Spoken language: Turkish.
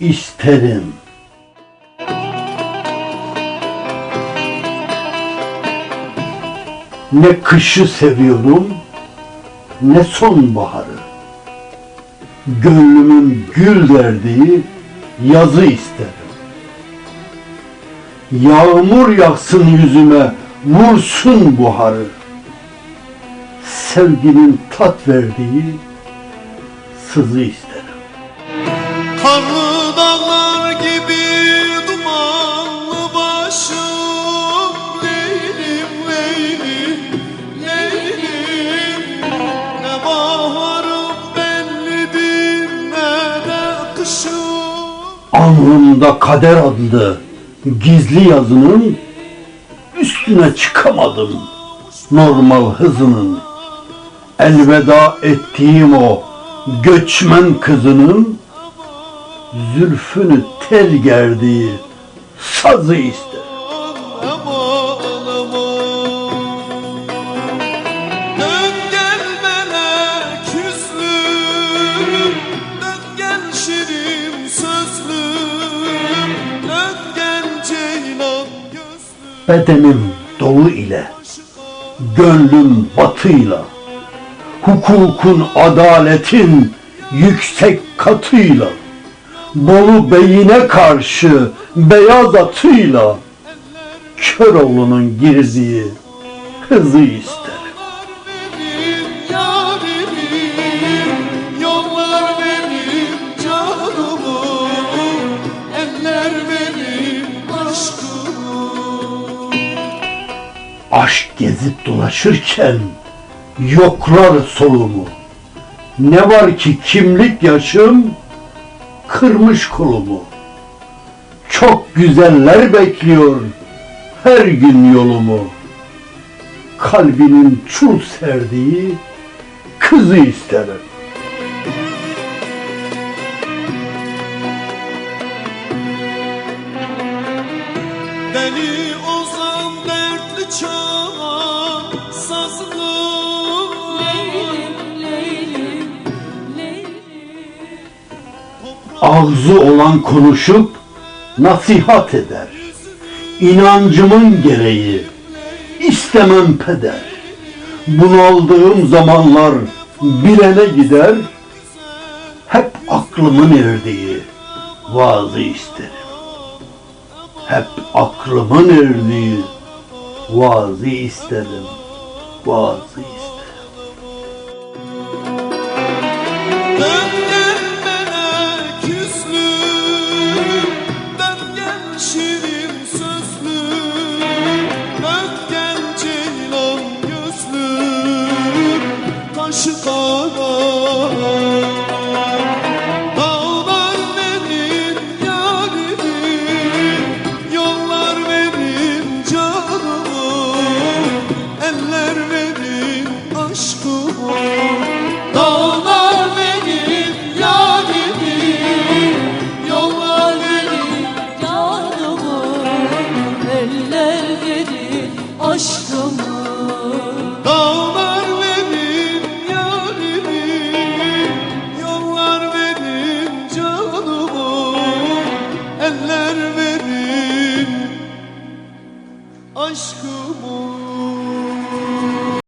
isterim. Ne kışı seviyorum, ne sonbaharı. Gönlümün gül verdiği yazı isterim. Yağmur yaksın yüzüme, vursun buharı. Sevginin tat verdiği sızı isterim. Karlı Alnımda kader adlı gizli yazının üstüne çıkamadım normal hızının. Elveda ettiğim o göçmen kızının zülfünü tel gerdiği sazı ister. Bedenim dolu ile, gönlüm batıyla, hukukun, adaletin yüksek katıyla, Bolu beyine karşı beyaz atıyla, Köroğlu'nun girdiği hızı isterim. Aşk gezip dolaşırken yoklar solumu. Ne var ki kimlik yaşım kırmış kolumu. Çok güzeller bekliyor her gün yolumu. Kalbinin çul serdiği kızı isterim. Deli ozan Ağzı olan konuşup nasihat eder. İnancımın gereği istemem peder. Bunaldığım zamanlar bilene gider. Hep aklımın erdiği vaazı isterim. Hep aklımın erdiği vaazı isterim. Vaazı isterim. Dön gel eller verin aşkımın